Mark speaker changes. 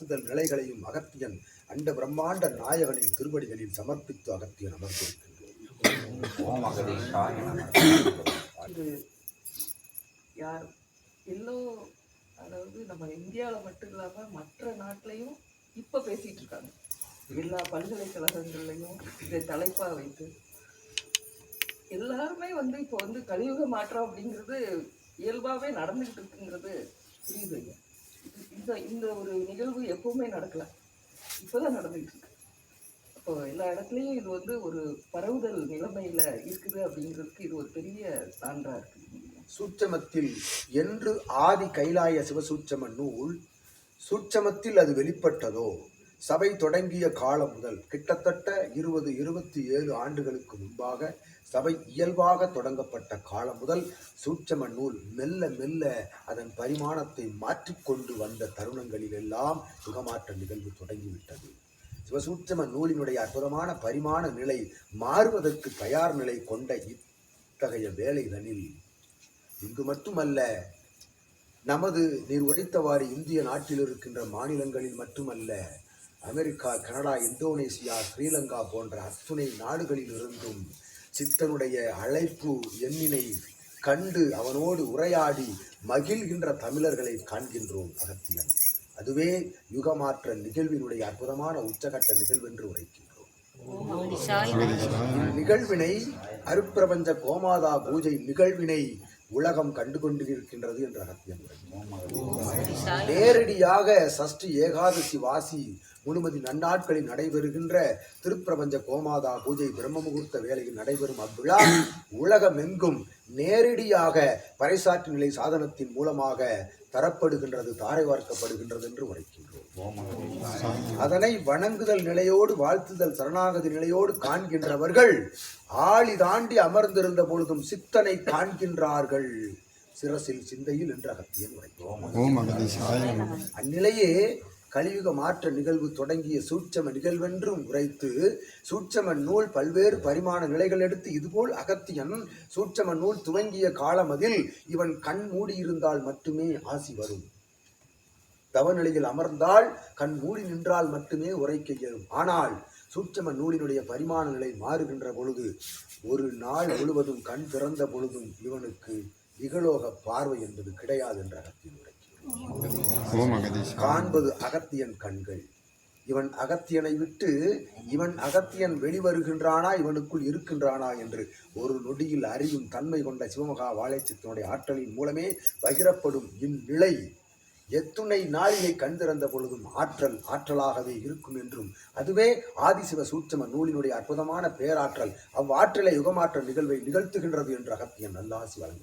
Speaker 1: வாழ்த்துதல் நிலைகளையும் அகத்தியன் அண்ட பிரம்மாண்ட நாயகனின் திருவடிகளில் சமர்ப்பித்து அகத்தியன் அமர்ந்திருக்கின்றோம்.
Speaker 2: யார்? எல்லோ அதாவது நம்ம இந்தியாவில் மட்டும் இல்லாமல் மற்ற நாட்டிலையும் இப்போ பேசிகிட்டு இருக்காங்க. எல்லா பல்கலைக்கழகங்கள்லையும் இதை தலைப்பாக வைத்து. எல்லாருமே வந்து இப்போ வந்து கலியுக மாற்றம் அப்படிங்கிறது இயல்பாகவே நடந்துகிட்டு இருக்குங்கிறது புரியுதுங்க இந்த இந்த ஒரு நிகழ்வு எப்பவுமே நடக்கல. இப்போதான் நடந்துகிட்டு இருக்கு. இப்போ எல்லா இடத்துலையும் இது வந்து ஒரு பரவுதல் நிலைமையில இருக்குது அப்படிங்கிறதுக்கு இது ஒரு பெரிய சான்றா இருக்குது
Speaker 1: சூட்சமத்தில் என்று ஆதி கைலாய சிவசூட்சம நூல் சூட்சமத்தில் அது வெளிப்பட்டதோ சபை தொடங்கிய காலம் முதல் கிட்டத்தட்ட இருபது இருபத்தி ஏழு ஆண்டுகளுக்கு முன்பாக சபை இயல்பாக தொடங்கப்பட்ட காலம் முதல் சூட்சம நூல் மெல்ல மெல்ல அதன் பரிமாணத்தை மாற்றிக்கொண்டு வந்த தருணங்களில் எல்லாம் சுகமாற்ற நிகழ்வு தொடங்கிவிட்டது. சிவசூட்சம நூலினுடைய அற்புதமான பரிமாண நிலை மாறுவதற்கு தயார் நிலை கொண்ட இத்தகைய வேலைதனில் இங்கு மட்டுமல்ல நமது நீர் உரைத்தவாறு இந்திய நாட்டில் இருக்கின்ற மாநிலங்களில் மட்டுமல்ல அமெரிக்கா கனடா இந்தோனேசியா ஸ்ரீலங்கா போன்ற அத்துணை நாடுகளில் இருந்தும் சித்தனுடைய அழைப்பு எண்ணினை கண்டு அவனோடு உரையாடி மகிழ்கின்ற தமிழர்களை காண்கின்றோம் அகத்தியன். அதுவே யுகமாற்ற நிகழ்வினுடைய அற்புதமான உச்சகட்ட நிகழ்வென்று உரைக்கின்றோம். நிகழ்வினை அருப்பிரபஞ்ச கோமாதா பூஜை நிகழ்வினை உலகம் கண்டு கொண்டிருக்கின்றது என்ற அகத்தியம் நேரடியாக சஷ்டி ஏகாதசி வாசி முழுமதி நன்னாட்களில் நடைபெறுகின்ற திருப்பிரபஞ்ச கோமாதா பூஜை பிரம்ம முகூர்த்த வேளையில் நடைபெறும் அவ்விழா உலகமெங்கும் நேரடியாக பறைசாற்று நிலை சாதனத்தின் மூலமாக தரப்படுகின்றது தாரை வார்க்கப்படுகின்றது என்று உரைக்கின்றோம். அதனை வணங்குதல் நிலையோடு வாழ்த்துதல் சரணாகதி நிலையோடு காண்கின்றவர்கள் ஆளி தாண்டி அமர்ந்திருந்த பொழுதும் சித்தனை காண்கின்றார்கள். சிரசில் சிந்தையில் என்று அகத்தியன்
Speaker 3: நம
Speaker 1: அந்நிலையே கலியுக மாற்ற நிகழ்வு தொடங்கிய சூட்சம நிகழ்வென்றும் உரைத்து சூட்சம நூல் பல்வேறு பரிமாண நிலைகள் எடுத்து இதுபோல் அகத்தியன் சூட்சம நூல் துவங்கிய காலமதில் இவன் கண் மூடியிருந்தால் மட்டுமே ஆசி வரும். தவநிலையில் அமர்ந்தால் கண் மூடி நின்றால் மட்டுமே உரைக்க இயலும் ஆனால் சூட்சம நூலினுடைய பரிமாண நிலை மாறுகின்ற பொழுது ஒரு நாள் முழுவதும் கண் திறந்த பொழுதும் இவனுக்கு இகலோக பார்வை என்பது கிடையாது என்ற அகத்தியன் காண்பது அகத்தியன் கண்கள். இவன் அகத்தியனை விட்டு இவன் அகத்தியன் வெளிவருகின்றானா இவனுக்குள் இருக்கின்றானா என்று ஒரு நொடியில் அறியும் தன்மை கொண்ட சிவமகா வாழைச்சத்தினுடைய ஆற்றலின் மூலமே பகிரப்படும் இந்நிலை. எத்துணை நாளினை கண்டிருந்த பொழுதும் ஆற்றல் ஆற்றலாகவே இருக்கும் என்றும் அதுவே ஆதிசிவ சூட்சம நூலினுடைய அற்புதமான பேராற்றல் அவ்வாற்றலை யுகமாற்ற நிகழ்வை நிகழ்த்துகின்றது என்று அகத்தியன் நல்லாசி
Speaker 3: நம